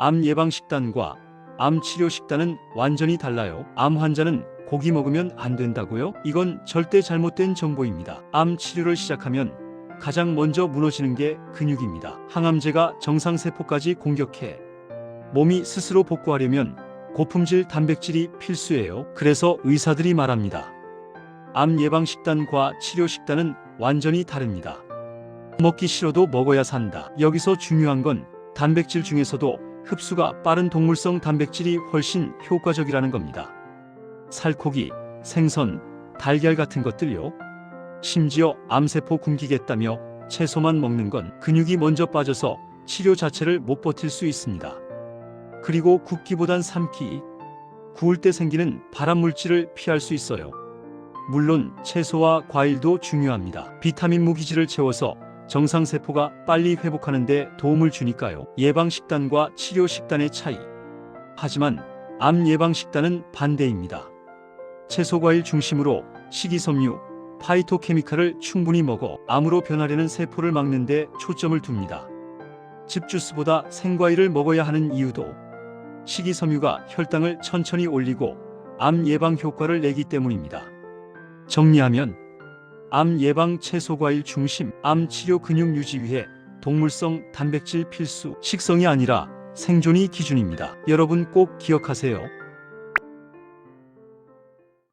암 예방 식단과 암 치료 식단은 완전히 달라요. 암 환자는 고기 먹으면 안 된다고요? 이건 절대 잘못된 정보입니다. 암 치료를 시작하면 가장 먼저 무너지는 게 근육입니다. 항암제가 정상세포까지 공격해 몸이 스스로 복구하려면 고품질 단백질이 필수예요. 그래서 의사들이 말합니다. 암 예방 식단과 치료 식단은 완전히 다릅니다. 먹기 싫어도 먹어야 산다. 여기서 중요한 건 단백질 중에서도 흡수가 빠른 동물성 단백질이 훨씬 효과적이라는 겁니다. 살코기, 생선, 달걀 같은 것들요. 심지어 암세포 굶기겠다며 채소만 먹는 건 근육이 먼저 빠져서 치료 자체를 못 버틸 수 있습니다. 그리고 굽기보단 삶기, 구울 때 생기는 발암 물질을 피할 수 있어요. 물론 채소와 과일도 중요합니다. 비타민 무기질을 채워서 정상 세포가 빨리 회복하는 데 도움을 주니까요. 예방 식단과 치료 식단의 차이. 하지만 암 예방 식단은 반대입니다. 채소 과일 중심으로 식이섬유, 파이토케미칼을 충분히 먹어 암으로 변하려는 세포를 막는 데 초점을 둡니다. 즙 주스보다 생과일을 먹어야 하는 이유도 식이섬유가 혈당을 천천히 올리고 암 예방 효과를 내기 때문입니다. 정리하면 암 예방 채소 과일 중심, 암 치료 근육 유지 위해 동물성 단백질 필수, 식성이 아니라 생존이 기준입니다. 여러분 꼭 기억하세요.